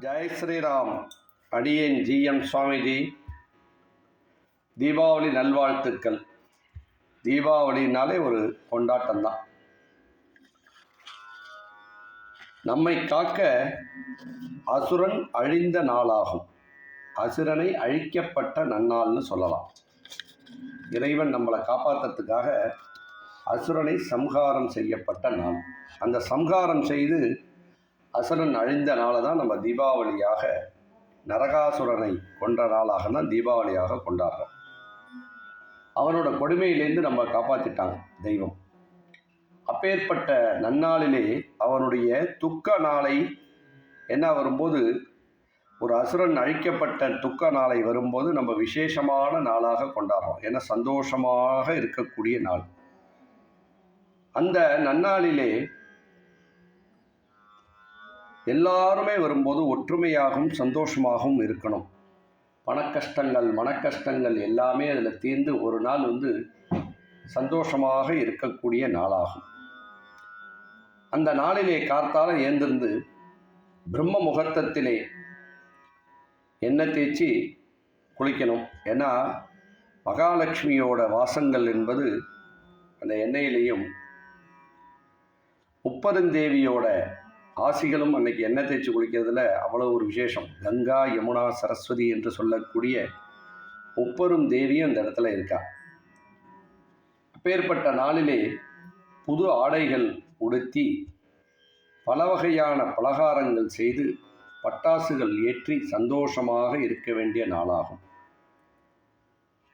ஜெய் ஸ்ரீராம். அடியேன் ஜிஎம் சுவாமிஜி. தீபாவளி நல்வாழ்த்துக்கள். தீபாவளினாலே ஒரு கொண்டாட்டம்தான். நம்மை காக்க அசுரன் அழிந்த நாளாகும். அசுரனை அழிக்கப்பட்ட நன்னாள்னு சொல்லலாம். இறைவன் நம்மளை காப்பாற்றுறதுக்காக அசுரனை சம்ஹாரம் செய்யப்பட்ட நாள். அந்த சம்ஹாரம் செய்து அசுரன் அழிந்த நாளை தான் நம்ம தீபாவளியாக நரகாசுரனை கொன்ற நாளாக தான் தீபாவளியாக கொண்டாடுறோம். அவனோட கொடுமையிலேருந்து நம்ம காப்பாற்றிட்டாங்க தெய்வம். அப்பேற்பட்ட நன்னாளிலே அவனுடைய துக்க நாளை என்ன வரும்போது ஒரு அசுரன் அழிக்கப்பட்ட துக்க நாளை வரும்போது நம்ம விசேஷமான நாளாக கொண்டாடுறோம். ஏன்னா சந்தோஷமாக இருக்கக்கூடிய நாள். அந்த நன்னாளிலே எல்லாருமே வரும்போது ஒற்றுமையாகவும் சந்தோஷமாகவும் இருக்கணும். பணக்கஷ்டங்கள் மனக்கஷ்டங்கள் எல்லாமே அதில் தீர்ந்து ஒரு நாள் வந்து சந்தோஷமாக இருக்கக்கூடிய நாளாகும். அந்த நாளிலே கார்த்தால ஏந்திருந்து பிரம்ம முகூர்த்தத்திலே எண்ணெய் தேய்ச்சி குளிக்கணும். ஏன்னா மகாலட்சுமியோட வாசங்கள் என்பது அந்த எண்ணெயிலையும் முப்பெருந்தேவியோட ஆசிகளும் அன்னைக்கு எண்ணெய் தேய்ச்சி குளிக்கிறதுல அவ்வளோ ஒரு விசேஷம். கங்கா யமுனா சரஸ்வதி என்று சொல்லக்கூடிய ஒப்பரும் தேவியும் அந்த இடத்துல இருக்கா. அப்பேற்பட்ட நாளிலே புது ஆடைகள் உடுத்தி பல வகையான பலகாரங்கள் செய்து பட்டாசுகள் ஏற்றி சந்தோஷமாக இருக்க வேண்டிய நாளாகும்.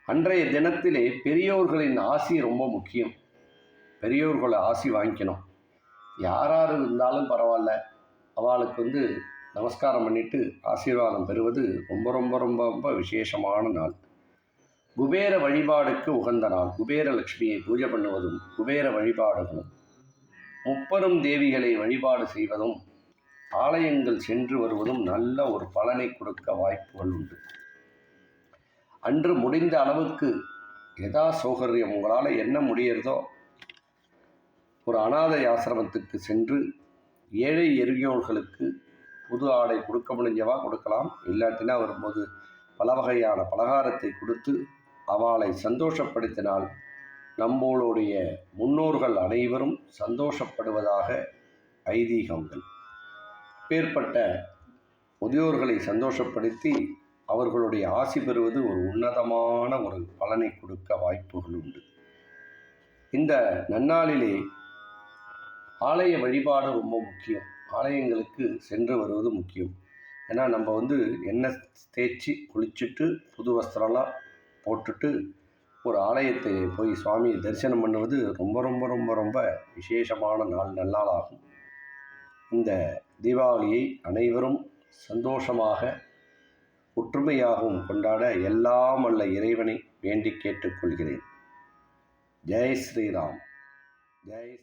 அன்றைய தினத்திலே பெரியோர்களின் ஆசி ரொம்ப முக்கியம். பெரியோர்களை ஆசி வாங்கிக்கணும். யாரார் இருந்தாலும் பரவாயில்ல. அவளுக்கு வந்து நமஸ்காரம் பண்ணிட்டு ஆசீர்வாதம் பெறுவது ரொம்ப ரொம்ப ரொம்ப ரொம்ப விசேஷமான நாள். குபேர வழிபாடுக்கு உகந்த நாள். குபேர லட்சுமியை பூஜை பண்ணுவதும் குபேர வழிபாடுகளும். முப்பெரும் தேவிகளை வழிபாடு செய்வதும் ஆலயங்கள் சென்று வருவதும் நல்ல ஒரு பலனை கொடுக்க வாய்ப்புகள் உண்டு. அன்று முடிந்த அளவுக்கு எதா சௌகரியம்? உங்களால் என்ன முடியறதோ ஒரு அனாதை ஆசிரமத்துக்கு சென்று ஏழை எரியோர்களுக்கு புது ஆடை கொடுக்க முடிஞ்சவா? கொடுக்கலாம். இல்லாட்டினா வரும்போது பல வகையான பலகாரத்தை கொடுத்து அவளை சந்தோஷப்படுத்தினால் நம்மளுடைய முன்னோர்கள் அனைவரும் சந்தோஷப்படுவதாக ஐதீகங்கள். பேர்பட்ட முதியோர்களை சந்தோஷப்படுத்தி அவர்களுடைய ஆசி பெறுவது ஒரு உன்னதமான ஒரு பலனை கொடுக்க வாய்ப்புகள் உண்டு. இந்த நன்னாளிலே ஆலய வழிபாடு ரொம்ப முக்கியம். ஆலயங்களுக்கு சென்று வருவது முக்கியம். ஏன்னா நம்ம வந்து எண்ணெய் தேய்ச்சி குளிச்சுட்டு புது வஸ்திரம்லாம் போட்டுட்டு ஒரு ஆலயத்தை போய் சுவாமி தரிசனம் பண்ணுவது ரொம்ப ரொம்ப ரொம்ப ரொம்ப விசேஷமான நாள் நல்லாளாகும் இந்த தீபாவளியை அனைவரும் சந்தோஷமாக ஒற்றுமையாகவும் கொண்டாட எல்லாம் அல்ல இறைவனை வேண்டி கேட்டுக்கொள்கிறேன். ஜெய் ஸ்ரீராம். ஜெய்